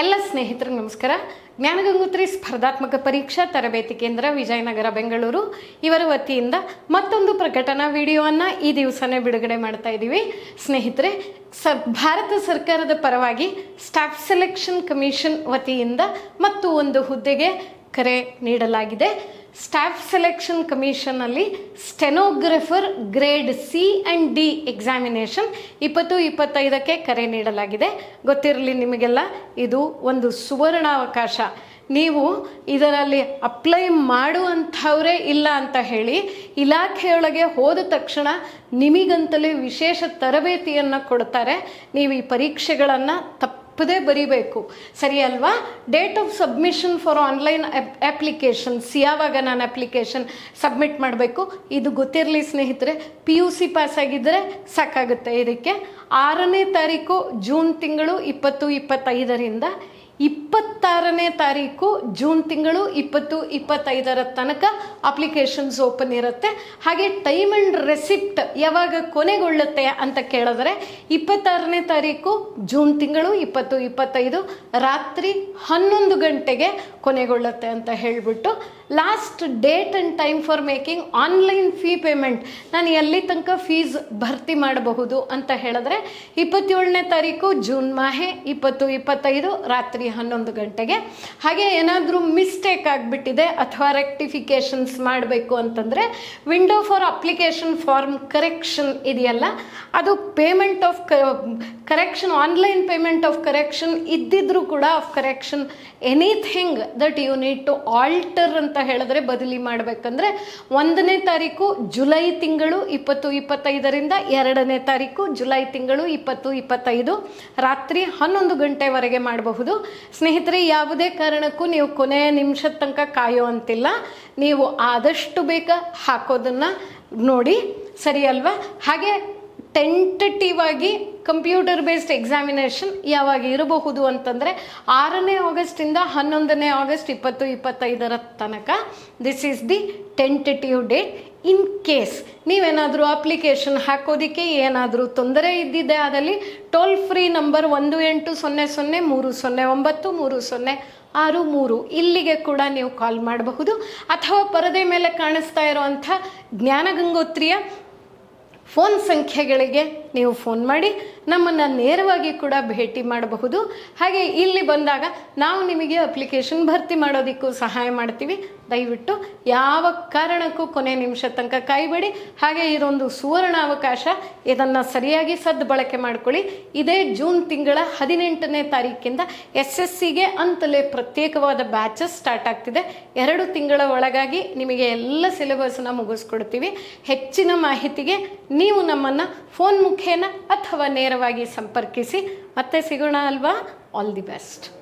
ಎಲ್ಲ ಸ್ನೇಹಿತರಿಗೆ ನಮಸ್ಕಾರ. ಜ್ಞಾನಗಂಗೋತ್ರಿ ಸ್ಪರ್ಧಾತ್ಮಕ ಪರೀಕ್ಷಾ ತರಬೇತಿ ಕೇಂದ್ರ ವಿಜಯನಗರ, ಬೆಂಗಳೂರು. ಇವರ ವತಿಯಿಂದ ಮತ್ತೊಂದು ಪ್ರಕಟಣಾ ವಿಡಿಯೋವನ್ನು ಈ ದಿವಸನೇ ಬಿಡುಗಡೆ ಮಾಡ್ತಾ ಇದ್ದೀವಿ. ಸ್ನೇಹಿತರೆ ಸ ಭಾರತ ಸರ್ಕಾರದ ಪರವಾಗಿ ಸ್ಟಾಫ್ ಸೆಲೆಕ್ಷನ್ ಕಮಿಷನ್ ವತಿಯಿಂದ ಮತ್ತು ಒಂದು ಹುದ್ದೆಗೆ ಕರೆ ನೀಡಲಾಗಿದೆ. Staff selection ಕಮಿಷನಲ್ಲಿ stenographer grade C and D examination ಇಪ್ಪತ್ತು ಇಪ್ಪತ್ತೈದಕ್ಕೆ ಕರೆ ನೀಡಲಾಗಿದೆ. ಗೊತ್ತಿರಲಿ ನಿಮಗೆಲ್ಲ ಇದು ಒಂದು ಸುವರ್ಣಾವಕಾಶ. ನೀವು ಇದರಲ್ಲಿ ಅಪ್ಲೈ ಮಾಡುವಂಥವರೇ ಇಲ್ಲ ಅಂತ ಹೇಳಿ ಇಲಾಖೆಯೊಳಗೆ ಹೋದ ತಕ್ಷಣ ನಿಮಗಂತಲೇ ವಿಶೇಷ ತರಬೇತಿಯನ್ನು ಕೊಡ್ತಾರೆ. ನೀವು ಈ ಪರೀಕ್ಷೆಗಳನ್ನು ತಪ್ಪದೇ ಬರೀಬೇಕು. ಸರಿ ಅಲ್ವಾ? Date of submission for online applications ಯಾವಾಗ ನಾನು ಅಪ್ಲಿಕೇಶನ್ ಸಬ್ಮಿಟ್ ಮಾಡಬೇಕು? ಇದು ಗೊತ್ತಿರಲಿ ಸ್ನೇಹಿತರೆ ಪಿ ಯು ಸಿ ಪಾಸ್ ಆಗಿದ್ದರೆ ಸಾಕಾಗುತ್ತೆ. ಇದಕ್ಕೆ ಆರನೇ ತಾರೀಕು ಜೂನ್ ತಿಂಗಳು ಇಪ್ಪತ್ತು ಇಪ್ಪತ್ತೈದರಿಂದ ಇಪ್ಪತ್ತಾರನೇ ತಾರೀಕು ಜೂನ್ ತಿಂಗಳು ಇಪ್ಪತ್ತು, ಇಪ್ಪತ್ತೈದರ ತನಕ ಅಪ್ಲಿಕೇಶನ್ಸ್ ಓಪನ್ ಇರುತ್ತೆ. ಹಾಗೆ ಟೈಮ್ ಆ್ಯಂಡ್ ರೆಸಿಪ್ಟ್ ಯಾವಾಗ ಕೊನೆಗೊಳ್ಳುತ್ತೆ ಅಂತ ಕೇಳಿದ್ರೆ ಇಪ್ಪತ್ತಾರನೇ ತಾರೀಕು ಜೂನ್ ತಿಂಗಳು ಇಪ್ಪತ್ತು, ಇಪ್ಪತ್ತೈದು ರಾತ್ರಿ ಹನ್ನೊಂದು ಗಂಟೆಗೆ ಕೊನೆಗೊಳ್ಳುತ್ತೆ ಅಂತ ಹೇಳಿಬಿಟ್ಟು last date and time for making online fee payment. ನಾನು ಎಲ್ಲಿ ತನಕ ಫೀಸ್ ಭರ್ತಿ ಮಾಡಬಹುದು ಅಂತ ಹೇಳಿದ್ರೆ, ಇಪ್ಪತ್ತೇಳನೇ ತಾರೀಕು ಜೂನ್ ಮಾಹೆ, ಇಪ್ಪತ್ತು, ಇಪ್ಪತ್ತೈದು ರಾತ್ರಿ ಹನ್ನೊಂದು ಗಂಟೆಗೆ. ಹಾಗೆ ಏನಾದರೂ ಮಿಸ್ಟೇಕ್ ಆಗಿಬಿಟ್ಟಿದೆ ಅಥವಾ ರೆಕ್ಟಿಫಿಕೇಷನ್ಸ್ ಮಾಡಬೇಕು ಅಂತಂದರೆ, window for application form correction ಇದೆಯಲ್ಲ, ಅದು payment of correction, online payment of correction ಇದ್ದಿದ್ರೂ ಕೂಡ of correction, anything that you need to alter ಅಂತ ಹೇಳಿದ್ರೆ ಬದಲಿ ಮಾಡಬೇಕಂದ್ರೆ ಒಂದನೇ ತಾರೀಕು ಜುಲೈ ತಿಂಗಳು ಇಪ್ಪತ್ತು ಇಪ್ಪತ್ತೈದರಿಂದ ಎರಡನೇ ತಾರೀಕು ಜುಲೈ ತಿಂಗಳು ಇಪ್ಪತ್ತು ಇಪ್ಪತ್ತೈದು, ರಾತ್ರಿ ಹನ್ನೊಂದು ಗಂಟೆವರೆಗೆ ಮಾಡಬಹುದು. ಸ್ನೇಹಿತರೆ, ಯಾವುದೇ ಕಾರಣಕ್ಕೂ ನೀವು ಕೊನೆಯ ನಿಮಿಷದ ತನಕ ಕಾಯೋ ಅಂತಿಲ್ಲ. ನೀವು ಆದಷ್ಟು ಬೇಗ ಹಾಕೋದನ್ನು ನೋಡಿ. ಸರಿ ಅಲ್ವಾ? ಹಾಗೆ ಟೆಂಟಟಿವ್ ಆಗಿ ಕಂಪ್ಯೂಟರ್ ಬೇಸ್ಡ್ ಎಕ್ಸಾಮಿನೇಷನ್ ಯಾವಾಗ ಇರಬಹುದು ಅಂತಂದರೆ ಆರನೇ ಆಗಸ್ಟಿಂದ ಹನ್ನೊಂದನೇ ಆಗಸ್ಟ್ ಇಪ್ಪತ್ತು, ಇಪ್ಪತ್ತೈದರ ತನಕ. This is the tentative date in case ನೀವೇನಾದರೂ ಅಪ್ಲಿಕೇಶನ್ ಹಾಕೋದಕ್ಕೆ ಏನಾದರೂ ತೊಂದರೆ ಇದ್ದಿದೆ ಆದಲ್ಲಿ ಟೋಲ್ ಫ್ರೀ ನಂಬರ್ ಒಂದು ಎಂಟು ಸೊನ್ನೆ ಸೊನ್ನೆ ಮೂರು ಸೊನ್ನೆ ಒಂಬತ್ತು ಮೂರು ಸೊನ್ನೆ ಆರು ಮೂರು ಇಲ್ಲಿಗೆ ಕೂಡ ನೀವು ಕಾಲ್ ಮಾಡಬಹುದು. ಅಥವಾ ಪರದೆ ಮೇಲೆ ಕಾಣಿಸ್ತಾ ಇರುವಂಥ ಜ್ಞಾನಗಂಗೋತ್ರಿಯ ಫೋನ್ ಸಂಖ್ಯೆಗಳಿಗೆ ನೀವು ಫೋನ್ ಮಾಡಿ ನಮ್ಮನ್ನು ನೇರವಾಗಿ ಕೂಡ ಭೇಟಿ ಮಾಡಬಹುದು. ಹಾಗೆ ಇಲ್ಲಿ ಬಂದಾಗ ನಾವು ನಿಮಗೆ ಅಪ್ಲಿಕೇಶನ್ ಭರ್ತಿ ಮಾಡೋದಕ್ಕೂ ಸಹಾಯ ಮಾಡ್ತೀವಿ. ದಯವಿಟ್ಟು ಯಾವ ಕಾರಣಕ್ಕೂ ಕೊನೆ ನಿಮಿಷ ತನಕ ಕಾಯಬೇಡಿ. ಹಾಗೆ ಇದೊಂದು ಸುವರ್ಣ ಅವಕಾಶ. ಇದನ್ನು ಸರಿಯಾಗಿ ಸದ್ಬಳಕೆ ಮಾಡ್ಕೊಳ್ಳಿ. ಇದೇ ಜೂನ್ ತಿಂಗಳ ಹದಿನೆಂಟನೇ ತಾರೀಕಿಂದ ಎಸ್ ಎಸ್ ಸಿಗೆ ಅಂತಲೇ ಪ್ರತ್ಯೇಕವಾದ ಬ್ಯಾಚಸ್ ಸ್ಟಾರ್ಟ್ ಆಗ್ತಿದೆ. ಎರಡು ತಿಂಗಳ ಒಳಗಾಗಿ ನಿಮಗೆ ಎಲ್ಲ ಸಿಲೆಬಸ್ನ ಮುಗಿಸ್ಕೊಡ್ತೀವಿ. ಹೆಚ್ಚಿನ ಮಾಹಿತಿಗೆ ನೀವು ನಮ್ಮನ್ನು ಫೋನ್ ಮುಖೇನ ಅಥವಾ ನೇರವಾಗಿ ಸಂಪರ್ಕಿಸಿ. ಮತ್ತೆ ಸಿಗೋಣ ಅಲ್ವಾ? All the best